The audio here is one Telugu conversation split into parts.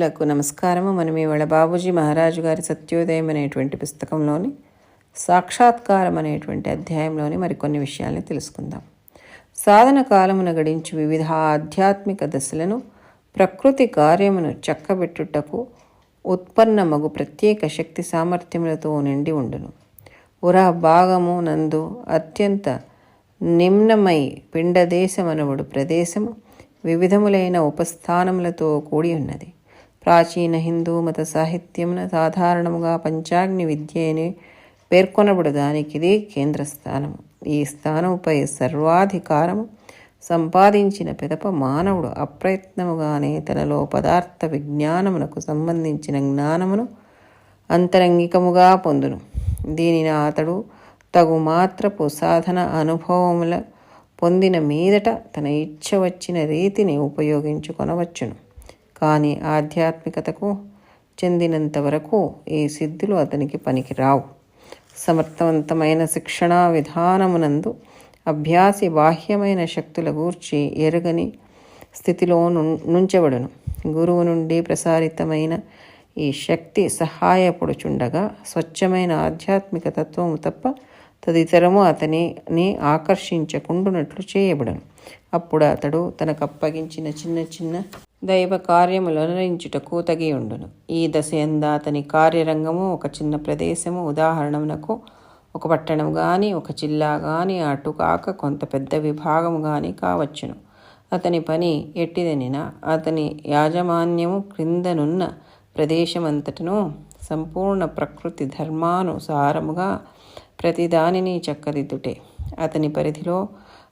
బంధువులకు నమస్కారము. మనం ఇవాళ బాబూజీ మహారాజు గారి సత్యోదయం అనేటువంటి పుస్తకంలోని సాక్షాత్కారం అనేటువంటి అధ్యాయంలోని మరికొన్ని విషయాల్ని తెలుసుకుందాం. సాధన కాలమున గడించి వివిధ ఆధ్యాత్మిక దశలను ప్రకృతి కార్యమును చక్కబెట్టుటకు ఉత్పన్నమగు ప్రత్యేక శక్తి సామర్థ్యములతో నిండి ఉండును. ఉర భాగము నందు అత్యంత నిమ్నమై పిండదేశమనబడు ప్రదేశము వివిధములైన ఉపస్థానములతో కూడి ఉన్నది. ప్రాచీన హిందూ మత సాహిత్యమున సాధారణముగా పంచాగ్ని విద్య అని పేర్కొనబడు ఇది ఈ స్థానముపై సర్వాధికారము సంపాదించిన పిదప మానవుడు అప్రయత్నముగానే తనలో పదార్థ విజ్ఞానమునకు సంబంధించిన జ్ఞానమును అంతరంగికముగా పొందును. దీనిని అతడు తగు మాత్రపు సాధన అనుభవముల పొందిన మీదట తన ఇచ్చ వచ్చిన రీతిని ఉపయోగించుకొనవచ్చును. కానీ ఆధ్యాత్మికతకు చెందినంత వరకు ఈ సిద్ధులు అతనికి పనికిరావు. సమర్థవంతమైన శిక్షణా విధానమునందు అభ్యాసి బాహ్యమైన శక్తుల గూర్చి ఎరుగని స్థితిలో నుంచబడును గురువు నుండి ప్రసారితమైన ఈ శక్తి సహాయపడుచుండగా స్వచ్ఛమైన ఆధ్యాత్మిక తత్వము తప్ప తదితరము అతనిని ఆకర్షించకుండునట్లు చేయబడను. అప్పుడు అతడు తనకు అప్పగించిన చిన్న చిన్న దైవ కార్యములు అనురించుటకు తగి ఉండును. ఈ దశ ఎంద అతని కార్యరంగము ఒక చిన్న ప్రదేశము. ఉదాహరణమునకు ఒక పట్టణం కానీ ఒక జిల్లా కానీ అటు కాక కొంత పెద్ద విభాగం కానీ కావచ్చును. అతని పని ఎట్టిదనిన అతని యాజమాన్యము క్రిందనున్న ప్రదేశమంతటను సంపూర్ణ ప్రకృతి ధర్మానుసారముగా ప్రతిదానిని చక్కదిద్దుటే. అతని పరిధిలో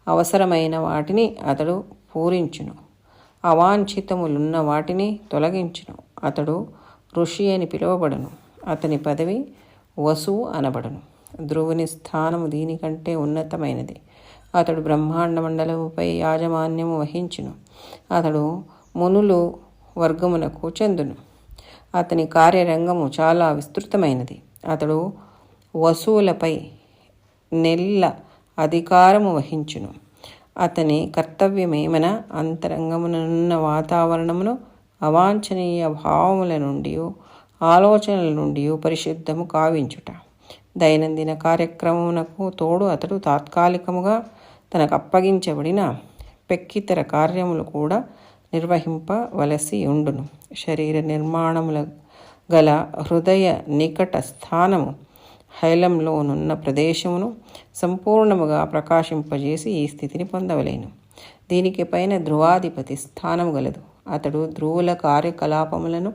అవసరమైన వాటిని అతడు పూరించును. అవాంఛితములున్న వాటిని తొలగించును. అతడు ఋషి అని పిలువబడను. అతని పదవి వసువు అనబడను. ధ్రువుని స్థానము దీనికంటే ఉన్నతమైనది. అతడు బ్రహ్మాండ మండలముపై యాజమాన్యము వహించును. అతడు మునులు వర్గమునకు చెందును. అతని కార్యరంగము చాలా విస్తృతమైనది. అతడు వసువులపై నెల్ల అధికారము వహించును. అతని కర్తవ్యమేమన అంతరంగమునున్న వాతావరణమును అవాంఛనీయ భావముల నుండి ఆలోచనల నుండి పరిశుద్ధము కావించుట. దైనందిన కార్యక్రమమునకు తోడు అతడు తాత్కాలికముగా తనకు అప్పగించబడిన పెక్కితర కార్యములు కూడా నిర్వహింపవలసి ఉండును. శరీర నిర్మాణముల గల హృదయ నికట స్థానము హైలంలోనున్న ప్రదేశమును సంపూర్ణముగా ప్రకాశింపజేసి ఈ స్థితిని పొందవలేను. దీనికి పైన ధ్రువాధిపతి స్థానం గలదు. అతడు ధ్రువుల కార్యకలాపములను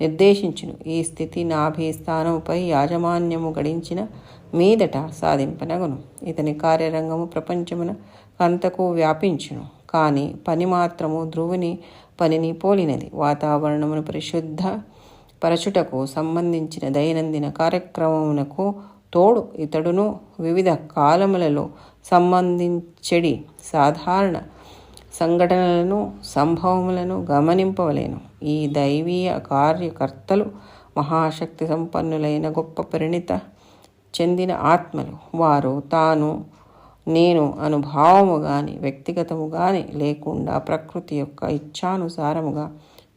నిర్దేశించును. ఈ స్థితి నాభి స్థానముపై యాజమాన్యము గడించిన మీదట సాధింపనగును. ఇతని కార్యరంగము ప్రపంచమున అంతకు వ్యాపించును. కానీ పని మాత్రము ధ్రువుని పనిని పోలినది. వాతావరణమును పరిశుద్ధ పరచుటకు సంబంధించిన దైనందిన కార్యక్రమమునకు తోడు ఇతడును వివిధ కాలములలో సంబంధించడి సాధారణ సంఘటనలను సంభవములను గమనింపవలేను. ఈ దైవీయ కార్యకర్తలు మహాశక్తి సంపన్నులైన గొప్ప పరిణిత చెందిన ఆత్మలు. వారు తాను నేను అనుభావము కానీ వ్యక్తిగతము కానీ లేకుండా ప్రకృతి యొక్క ఇచ్ఛానుసారముగా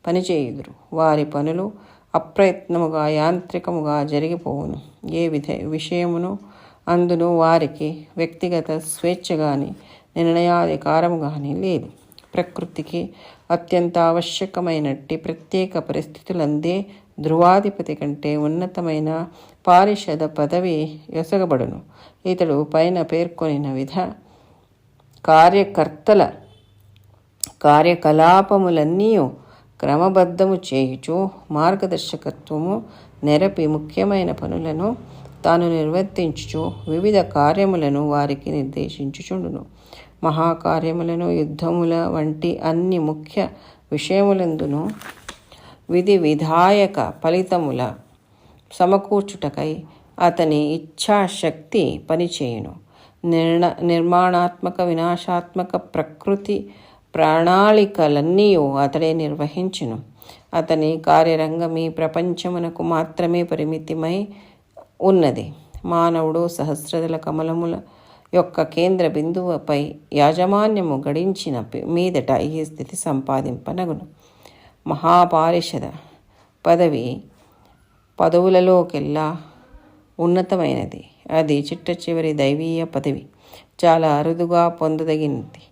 పనిచేయుదురు. వారి పనులు అప్రయత్నముగా యాంత్రికముగా జరిగిపోవును. ఏ విధ విషయమును అందును వారికి వ్యక్తిగత స్వేచ్ఛ కానీ నిర్ణయాధికారం కానీ లేదు. ప్రకృతికి అత్యంత ఆవశ్యకమైనట్టి ప్రత్యేక పరిస్థితులందే ధ్రువాధిపతి కంటే ఉన్నతమైన పారిషద పదవి ఎసగబడును. ఇతడు పైన పేర్కొనిన విధ కార్యకర్తల కార్యకలాపములన్నీ క్రమబద్ధము చేయుచు మార్గదర్శకత్వము నెరపి ముఖ్యమైన పనులను తాను నిర్వర్తించుచు వివిధ కార్యములను వారికి నిర్దేశించుచుండును. మహాకార్యములను యుద్ధముల వంటి అన్ని ముఖ్య విషయములందును విధి విధాయక ఫలితముల సమకూర్చుటకై అతని ఇచ్ఛాశక్తి పనిచేయును. నిర్ణ నిర్మాణాత్మక వినాశాత్మక ప్రకృతి ప్రణాళికలన్నీ అతడే నిర్వహించును. అతని కార్యరంగం ఈ ప్రపంచమునకు మాత్రమే పరిమితిమై ఉన్నది. మానవుడు సహస్రదల కమలముల యొక్క కేంద్ర బిందువుపై యాజమాన్యము గడించిన మీదట ఈ స్థితి సంపాదింపనగును. మహాపారిషద పదవి పదవులలోకెల్లా ఉన్నతమైనది. అది చిట్ట చివరి దైవీయ పదవి. చాలా అరుదుగా పొందదగినది.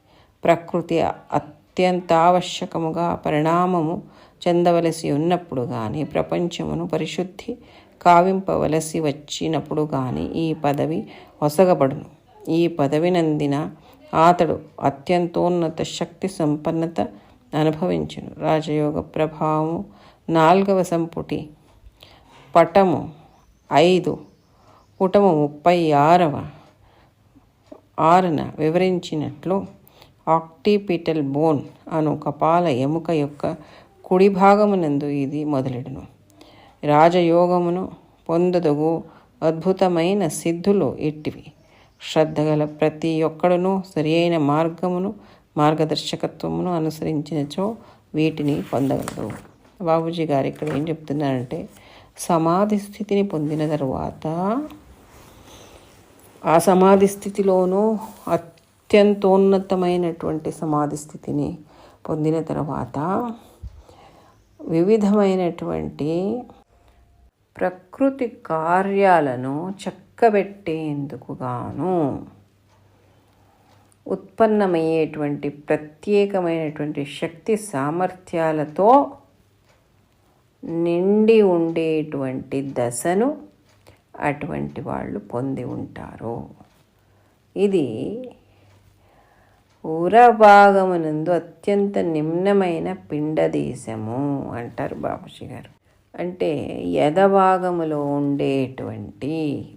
ప్రకృతి అత్యంత ఆవశ్యకముగా పరిణామము చెందవలసి ఉన్నప్పుడు కానీ ప్రపంచమును పరిశుద్ధి కావింపవలసి వచ్చినప్పుడు కానీ ఈ పదవి ఒసగబడును. ఈ పదవినందిన అతడు అత్యంతోన్నత శక్తి సంపన్నత అనుభవించును. రాజయోగ ప్రభావము నాలుగవ సంపుటి పటము ఐదు పుటము ముప్పై ఆరవ ఆరున వివరించినట్లు ఆక్టిపిటల్ బోన్ అను కపాల ఎముక యొక్క కుడి భాగమునందు ఇది మొదలెడును. రాజయోగమును పొందదగు అద్భుతమైన సిద్ధులు ఇట్టివి శ్రద్ధగల ప్రతి ఒక్కడును సరి అయిన మార్గమును మార్గదర్శకత్వమును అనుసరించినచో వీటిని పొందగలరు. బాబుజీ గారు ఇక్కడ ఏం చెప్తున్నారంటే సమాధి స్థితిని పొందిన తరువాత ఆ సమాధి స్థితిలోనూ అత్యంతోన్నతమైనటువంటి సమాధి స్థితిని పొందిన తర్వాత వివిధమైనటువంటి ప్రకృతి కార్యాలను చక్కబెట్టేందుకు గాను ఉత్పన్నమయ్యేటువంటి ప్రత్యేకమైనటువంటి శక్తి సామర్థ్యాలతో నిండి ఉండేటువంటి దశను అటువంటి వాళ్ళు పొంది ఉంటారు. ఇది ఉరభాగమునందు అత్యంత నిమ్నమైన పిండదేశము అంటారు బాబుజీ గారు. అంటే యథభాగములో ఉండేటువంటి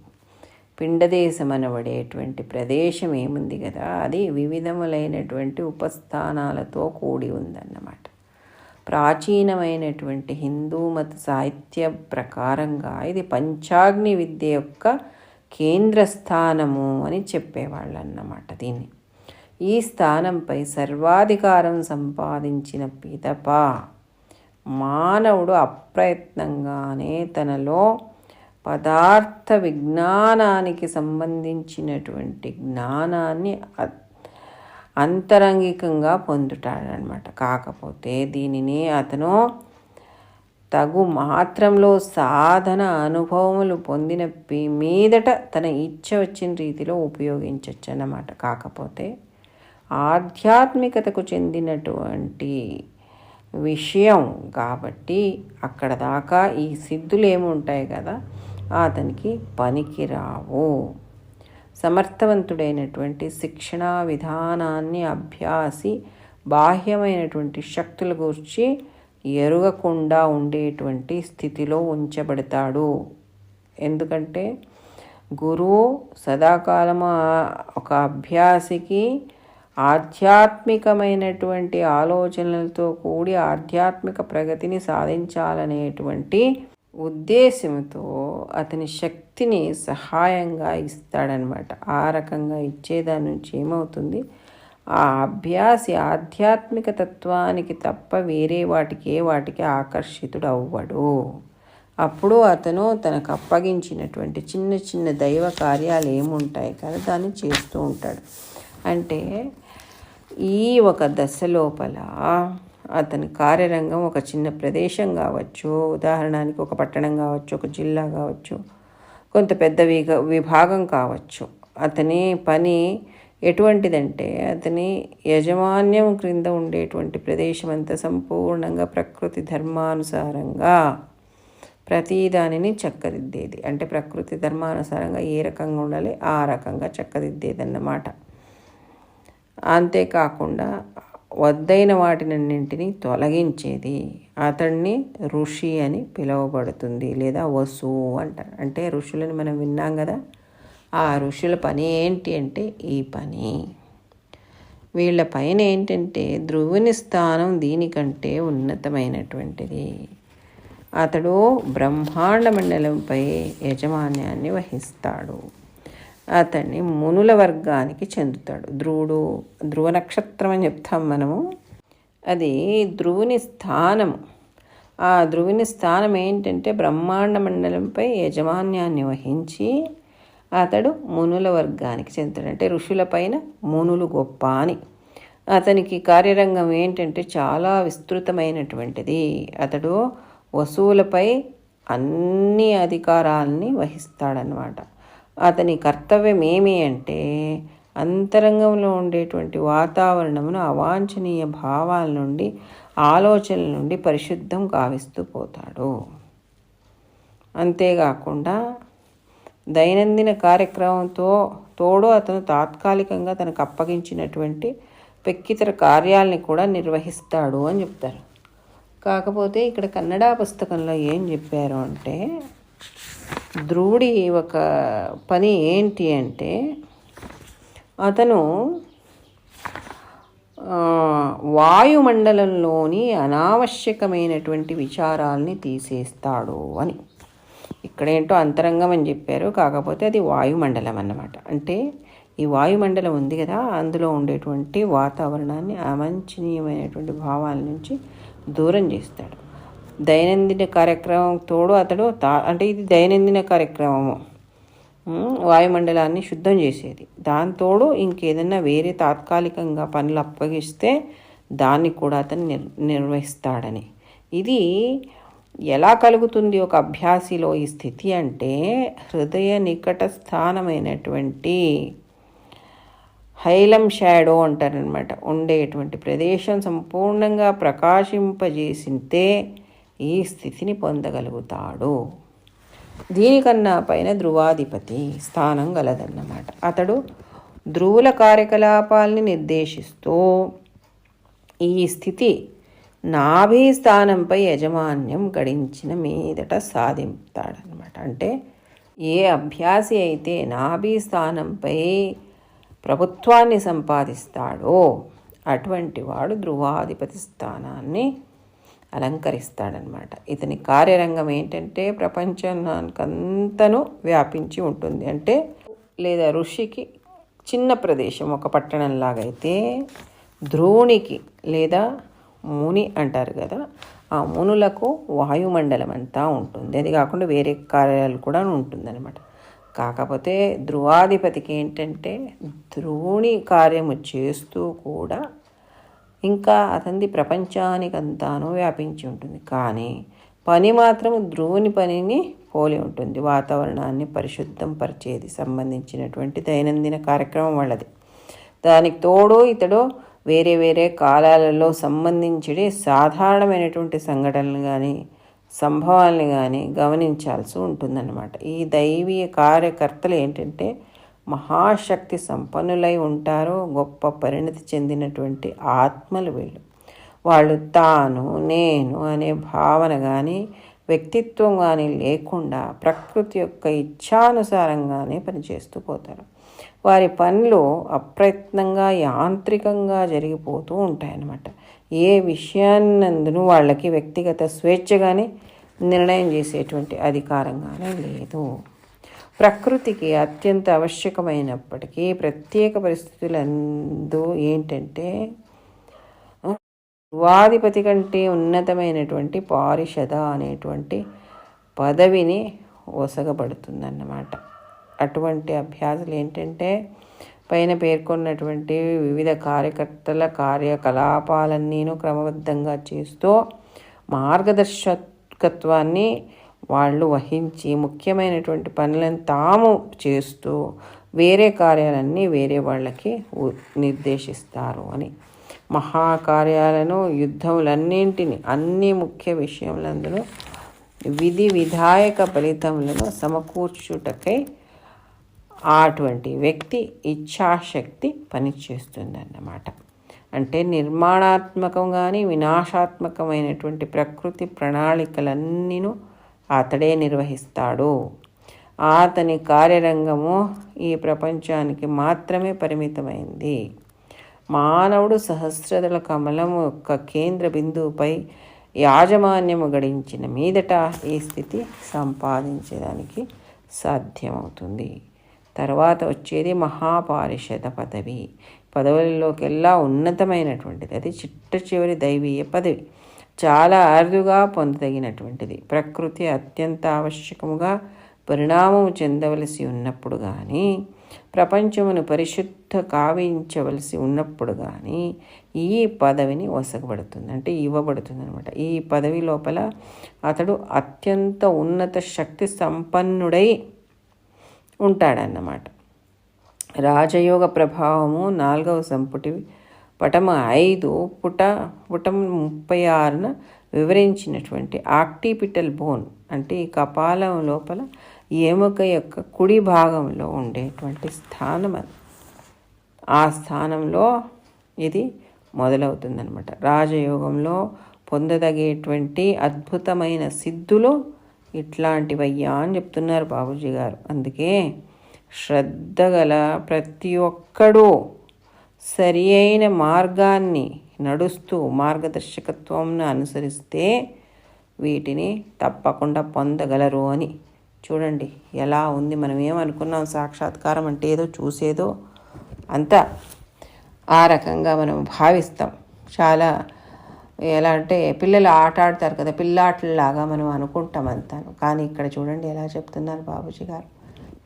పిండదేశం అనబడేటువంటి ప్రదేశం ఏముంది కదా? అది వివిధములైనటువంటి ఉపస్థానాలతో కూడి ఉందన్నమాట. ప్రాచీనమైనటువంటి హిందూ మత సాహిత్య ప్రకారంగా ఇది పంచాగ్ని విద్య యొక్క కేంద్ర స్థానము అని చెప్పేవాళ్ళు అన్నమాట దీన్ని. ఈ స్థానంపై సర్వాధికారం సంపాదించిన పిదప మానవుడు అప్రయత్నంగానే తనలో పదార్థ విజ్ఞానానికి సంబంధించినటువంటి జ్ఞానాన్ని అంతరంగికంగా పొందుతాడనమాట కాకపోతే దీనిని అతను తగు మాత్రంలో సాధన అనుభవములు పొందిన మీదట తన ఇచ్చ వచ్చిన రీతిలో ఉపయోగించవచ్చు అన్నమాట కాకపోతే ఆధ్యాత్మికతకు చెందినటువంటి విషయం కాబట్టి అక్కడ దాకా ఈ సిద్ధులు ఏముంటాయి కదా అతనికి పనికిరావు. సమర్థవంతుడైనటువంటి శిక్షణా విధానాన్ని అభ్యాసి బాహ్యమైనటువంటి శక్తుల గురించి ఎరుగకుండా ఉండేటువంటి స్థితిలో ఉంచబడతాడు. ఎందుకంటే గురువు సదాకాలము ఒక అభ్యాసికి ఆధ్యాత్మికమైనటువంటి ఆలోచనలతో కూడి ఆధ్యాత్మిక ప్రగతిని సాధించాలనేటువంటి ఉద్దేశంతో అతని శక్తిని సహాయంగా ఇస్తాడనమాట. ఆ రకంగా ఇచ్చేదాని నుంచి ఏమవుతుంది? ఆ అభ్యాసి ఆధ్యాత్మిక తత్వానికి తప్ప వేరే వాటికే వాటికి ఆకర్షితుడు అవ్వడు అప్పుడు అతను తనకు అప్పగించినటువంటి చిన్న చిన్న దైవ కార్యాలు ఏముంటాయి కదా దాన్ని చేస్తూ ఉంటాడు. అంటే ఈ ఒక దశ లోపల అతని కార్యరంగం ఒక చిన్న ప్రదేశం కావచ్చు. ఉదాహరణకి ఒక పట్టణం కావచ్చు ఒక జిల్లా కావచ్చు కొంత పెద్ద విగ విభాగం కావచ్చు. అతని పని ఎటువంటిదంటే అతని యజమాన్యం క్రింద ఉండేటువంటి ప్రదేశం అంతా సంపూర్ణంగా ప్రకృతి ధర్మానుసారంగా ప్రతిదానిని చక్కదిద్దేది. అంటే ప్రకృతి ధర్మానుసారంగా ఏ రకంగా ఉండాలి ఆ రకంగా చక్కదిద్దేది అన్నమాట అంతేకాకుండా వద్దైన వాటినన్నింటినీ తొలగించేది. అతన్ని ఋషి అని పిలువబడుతుంది లేదా వసు అంటారు. అంటే ఋషులని మనం విన్నాం కదా. ఆ ఋషుల పని ఏంటి అంటే ఈ పని. వీళ్ళ పైన ఏంటంటే ధ్రువుని స్థానం దీనికంటే ఉన్నతమైనటువంటిది. అతడు బ్రహ్మాండ మండలంపై యజమాన్యాన్ని వహిస్తాడు. అతన్ని మునుల వర్గానికి చెందుతాడు. ధ్రువుడు ధ్రువ నక్షత్రం అని చెప్తాం మనము. అది ధ్రువుని స్థానము. ఆ ధ్రువుని స్థానం ఏంటంటే బ్రహ్మాండ మండలంపై యజమాన్యాన్ని వహించి అతడు మునుల వర్గానికి చెందుతాడు. అంటే ఋషుల పైన మునులు గొప్ప అని. అతనికి కార్యరంగం ఏంటంటే చాలా విస్తృతమైనటువంటిది. అతడు వసువులపై అన్ని అధికారాలని వహిస్తాడనమాట అతని కర్తవ్యం ఏమి అంటే అంతరంగంలో ఉండేటువంటి వాతావరణమును అవాంఛనీయ భావాల నుండి ఆలోచనల నుండి పరిశుద్ధం కావిస్తూ పోతాడు. అంతేకాకుండా దైనందిన కార్యక్రమంతో తోడు అతను తాత్కాలికంగా తనకు అప్పగించినటువంటి పెక్కితర కార్యాలని కూడా నిర్వహిస్తాడు అని చెప్తారు. కాకపోతే ఇక్కడ కన్నడ పుస్తకంలో ఏం చెప్పారు అంటే ధ్రువుడి ఒక పని ఏంటి అంటే అతను వాయుమండలంలోని అనావశ్యకమైనటువంటి విచారాల్ని తీసేస్తాడు అని. ఇక్కడేంటో అంతరంగం అని చెప్పారు. కాకపోతే అది వాయుమండలం అన్నమాట. అంటే ఈ వాయుమండలం ఉంది కదా అందులో ఉండేటువంటి వాతావరణాన్ని అమంచనీయమైనటువంటి భావాల నుంచి దూరం చేస్తాడు. దైనందిన కార్యక్రమం తోడు అతడు తా అంటే ఇది దైనందిన కార్యక్రమము. వాయుమండలాన్ని శుద్ధం చేసేది. దాంతోడు ఇంకేదన్నా వేరే తాత్కాలికంగా పనులు అప్పగిస్తే దాన్ని కూడా అతను నిర్ నిర్వహిస్తాడని. ఇది ఎలా కలుగుతుంది ఒక అభ్యాసిలో ఈ స్థితి అంటే హృదయ నికట స్థానమైనటువంటి హైలం షాడో అంటారనమాట ఉండేటువంటి ప్రదేశం సంపూర్ణంగా ప్రకాశింపజేసింతే ఈ స్థితిని పొందగలుగుతాడు. దీనికన్నా పైన ధ్రువాధిపతి స్థానం గలదన్నమాట. అతడు ధ్రువుల కార్యకలాపాల్ని నిర్దేశిస్తూ ఈ స్థితి నాభి స్థానంపై యజమాన్యం గడించిన మీదట సాధింపుతాడనమాట అంటే ఏ అభ్యాసి అయితే నాభి స్థానంపై ప్రభుత్వాన్ని సంపాదిస్తాడో అటువంటి వాడు ధ్రువాధిపతి స్థానాన్ని అలంకరిస్తాడనమాట. ఇతని కార్యరంగం ఏంటంటే ప్రపంచానికంతను వ్యాపించి ఉంటుంది. అంటే లేదా ఋషికి చిన్న ప్రదేశం ఒక పట్టణంలాగైతే ద్రోణికి లేదా ముని అంటారు కదా ఆ మునులకు వాయుమండలం అంతా ఉంటుంది. అది కాకుండా వేరే కార్యాలు కూడా ఉంటుందన్నమాట. కాకపోతే ధ్రువాధిపతికి ఏంటంటే ద్రోణి కార్యము చేస్తూ కూడా ఇంకా అతనిది ప్రపంచానికంతాను వ్యాపించి ఉంటుంది. కానీ పని మాత్రం ధ్రువుని పనిని పోలి ఉంటుంది. వాతావరణాన్ని పరిశుద్ధం పరిచేది సంబంధించినటువంటి దైనందిన కార్యక్రమం వాళ్ళది. దానికి తోడు ఇతడు వేరే వేరే కాలాలలో సంబంధించి సాధారణమైనటువంటి సంఘటనలు కానీ సంభవాల్ని కానీ గమనించాల్సి ఉంటుందన్నమాట. ఈ దైవీయ కార్యకర్తలు ఏంటంటే మహాశక్తి సంపన్నులై ఉంటారో గొప్ప పరిణతి చెందినటువంటి ఆత్మలు వీళ్ళు. వాళ్ళు తాను నేను అనే భావన కానీ వ్యక్తిత్వం కానీ లేకుండా ప్రకృతి యొక్క ఇచ్ఛానుసారంగానే పనిచేస్తూ పోతారు. వారి పనులు అప్రయత్నంగా యాంత్రికంగా జరిగిపోతూ ఉంటాయన్నమాట. ఏ విషయాన్నందును వాళ్ళకి వ్యక్తిగత స్వేచ్ఛగానే నిర్ణయం చేసేటువంటి అధికారంగానే లేదు. ప్రకృతికి అత్యంత ఆవశ్యకమైనప్పటికీ ప్రత్యేక పరిస్థితులందు ఏంటంటే ధ్రువాధిపతి కంటే ఉన్నతమైనటువంటి పారిషద అనేటువంటి పదవిని ఒసగబడుతుందన్నమాట. అటువంటి అభ్యాసాలు ఏంటంటే పైన పేర్కొన్నటువంటి వివిధ కార్యకర్తల కార్యకలాపాలన్నీను క్రమబద్ధంగా చేస్తూ మార్గదర్శకత్వాన్ని వాళ్ళు వహించి ముఖ్యమైనటువంటి పనులను తాము చేస్తూ వేరే కార్యాలన్నీ వేరే వాళ్ళకి నిర్దేశిస్తారు అని. మహాకార్యాలను యుద్ధములన్నింటిని అన్ని ముఖ్య విషయములందులో విధి విధాయక ఫలితములను సమకూర్చుటకై అటువంటి వ్యక్తి ఇచ్ఛాశక్తి పనిచేస్తుందన్నమాట. అంటే నిర్మాణాత్మకం కానీ వినాశాత్మకమైనటువంటి ప్రకృతి ప్రణాళికలన్నీను అతడే నిర్వహిస్తాడు. అతని కార్యరంగము ఈ ప్రపంచానికి మాత్రమే పరిమితమైంది. మానవుడు సహస్రదళ కమలము యొక్క కేంద్ర బిందువుపై యాజమాన్యము గడించిన మీదట ఈ స్థితి సంపాదించడానికి సాధ్యమవుతుంది. తర్వాత వచ్చేది మహాపారిషద పదవి. పదవులలోకెల్లా ఉన్నతమైనటువంటిది. అది చిట్ట చివరి దైవీయ పదవి. చాలా అరుదుగా పొందదగినటువంటిది. ప్రకృతి అత్యంత ఆవశ్యకముగా పరిణామము చెందవలసి ఉన్నప్పుడు కానీ ప్రపంచమును పరిశుద్ధ కావించవలసి ఉన్నప్పుడు కానీ ఈ పదవిని వసగబడుతుంది అంటే ఇవ్వబడుతుంది అనమాట ఈ పదవి లోపల అతడు అత్యంత ఉన్నత శక్తి సంపన్నుడై ఉంటాడన్నమాట. రాజయోగ ప్రభావము నాలుగవ సంపుటి పటము ఐదు పుట పుటం ముప్పై ఆరున వివరించినటువంటి ఆక్టిపిటల్ బోన్ అంటే ఈ కపాలం లోపల ఎముక యొక్క కుడి భాగంలో ఉండేటువంటి స్థానం అది. ఆ స్థానంలో ఇది మొదలవుతుందనమాట రాజయోగంలో పొందదగేటువంటి అద్భుతమైన సిద్ధులు ఇట్లాంటివయ్యా అని చెప్తున్నారు బాబుజీ గారు. అందుకే శ్రద్ధ గల ప్రతి ఒక్కడూ సరి అయిన మార్గాన్ని నడుస్తూ మార్గదర్శకత్వంను అనుసరిస్తే వీటిని తప్పకుండా పొందగలరు అని. చూడండి ఎలా ఉంది. మనం ఏమనుకున్నాం? సాక్షాత్కారం అంటే ఏదో చూసేదో. అంతా ఆ రకంగా మనం భావిస్తాం. చాలా ఎలా అంటే పిల్లలు ఆట ఆడతారు కదా పిల్లాటలాగా మనం అనుకుంటాం అంతాను. కానీ ఇక్కడ చూడండి ఎలా చెప్తున్నారు బాబుజీ గారు.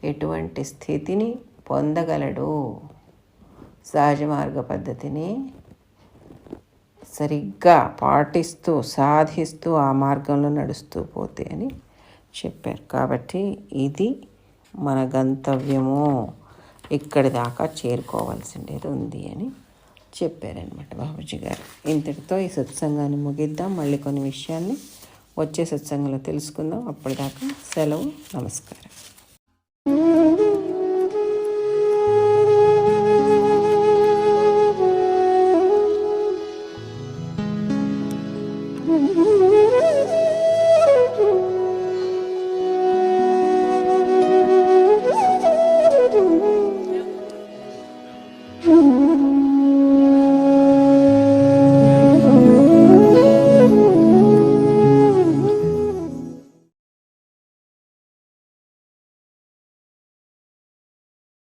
ఎటువంటి స్థితిని పొందగలడు? సహజ మార్గ పద్ధతిని సరిగ్గా పాటిస్తూ సాధిస్తూ ఆ మార్గంలో నడుస్తూ పోతే అని చెప్పారు. కాబట్టి ఇది మన గంతవ్యము. ఇక్కడి దాకా చేరుకోవాల్సిండేది ఉంది అని చెప్పారనమాట బాబుజీ గారు. ఇంతటితో ఈ సత్సంగాన్ని ముగిద్దాం. మళ్ళీ కొన్ని విషయాన్ని వచ్చే సత్సంగంలో తెలుసుకుందాం. అప్పటిదాకా సెలవు నమస్కారం.